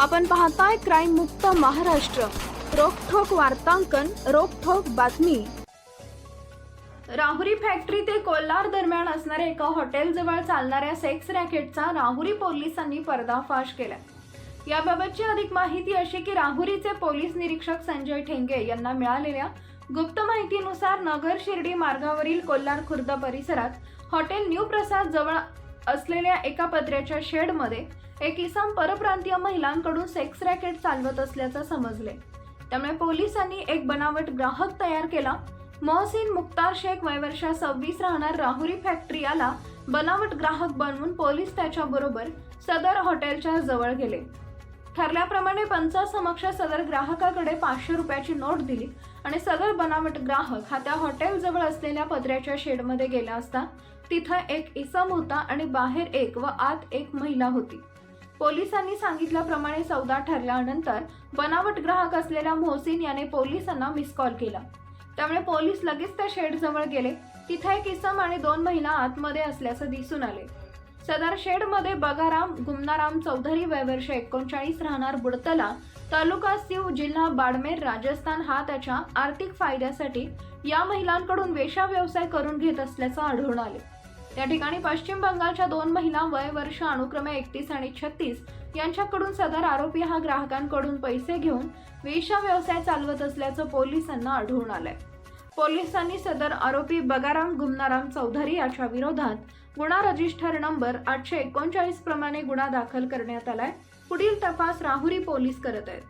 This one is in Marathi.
आपण पाहताय क्राईम मुक्त महाराष्ट्र. रोखोक वार्तांकन रोखोक बातमी. राहुरी फॅक्टरी ते कोल्हार दरम्यान असणाऱ्या एका हॉटेलजवळ चालणाऱ्या सेक्स रॅकेटचा राहुरी पोलिसांनी पर्दाफाश केला. याबाबतची अधिक माहिती अशी की राहुरीचे पोलीस निरीक्षक संजय ठेंगे यांना मिळालेल्या गुप्त माहितीनुसार नगर शिर्डी मार्गावरील कोल्हार खुर्द परिसरात हॉटेल न्यू प्रसाद जवळ असलेल्या एका पत्र्याच्या शेडमध्ये एक इसम परप्रांतीय महिलांकडून सेक्स रॅकेट चालवत असल्याचं समजले. त्यामुळे पोलिसांनी एक बनावट ग्राहक तयार केला. मोहसिन मुक्तार शेख वयवर्ष सव्वीस राहणार राहुरी फॅक्टरी याला बनावट ग्राहक बनवून पोलीस त्याच्याबरोबर सदर हॉटेलच्या जवळ गेले. ठरल्याप्रमाणे पंचासमक्ष सदर ग्राहकाकडे पाचशे रुपयाची नोट दिली आणि सदर बनावट ग्राहक हा त्या हॉटेलजवळ असलेल्या पत्र्याच्या शेडमध्ये गेला असता. तिथं एक इसम होता आणि बाहेर एक व आत एक महिला होती. पोलिसांनी सांगितल्याप्रमाणे सौदा ठरल्यानंतर बनावट ग्राहक असलेल्या मोहसिन याने पोलिसांना मिस कॉल केला. त्यामुळे पोलीस लगेच त्या शेडजवळ गेले. तिथे एक इसम आणि दोन महिला आतमध्ये असल्याचं दिसून आले. सदर शेडमध्ये बगाराम गुमनाराम चौधरी वयवर्ष एकोणचाळीस राहणार बुडतला तालुका सिव जिल्हा बाडमेर राजस्थान हा त्याच्या आर्थिक फायद्यासाठी या महिलांकडून वेशा व्यवसाय करून घेत असल्याचं आढळून आले. त्या ठिकाणी पश्चिम बंगालच्या दोन महिला वय वर्ष अनुक्रमे एकतीस आणि छत्तीस यांच्याकडून सदर आरोपी हा ग्राहकांकडून पैसे घेऊन वेशा व्यवसाय चालवत असल्याचं पोलिसांना आढळून आलंय. पोलिसांनी सदर आरोपी बगाराम गुमनाराम चौधरी याच्या विरोधात गुन्हा रजिस्टर नंबर आठशे एकोणचाळीस प्रमाणे गुन्हा दाखल करण्यात आलाय. पुढील तपास राहुरी पोलीस करत आहेत.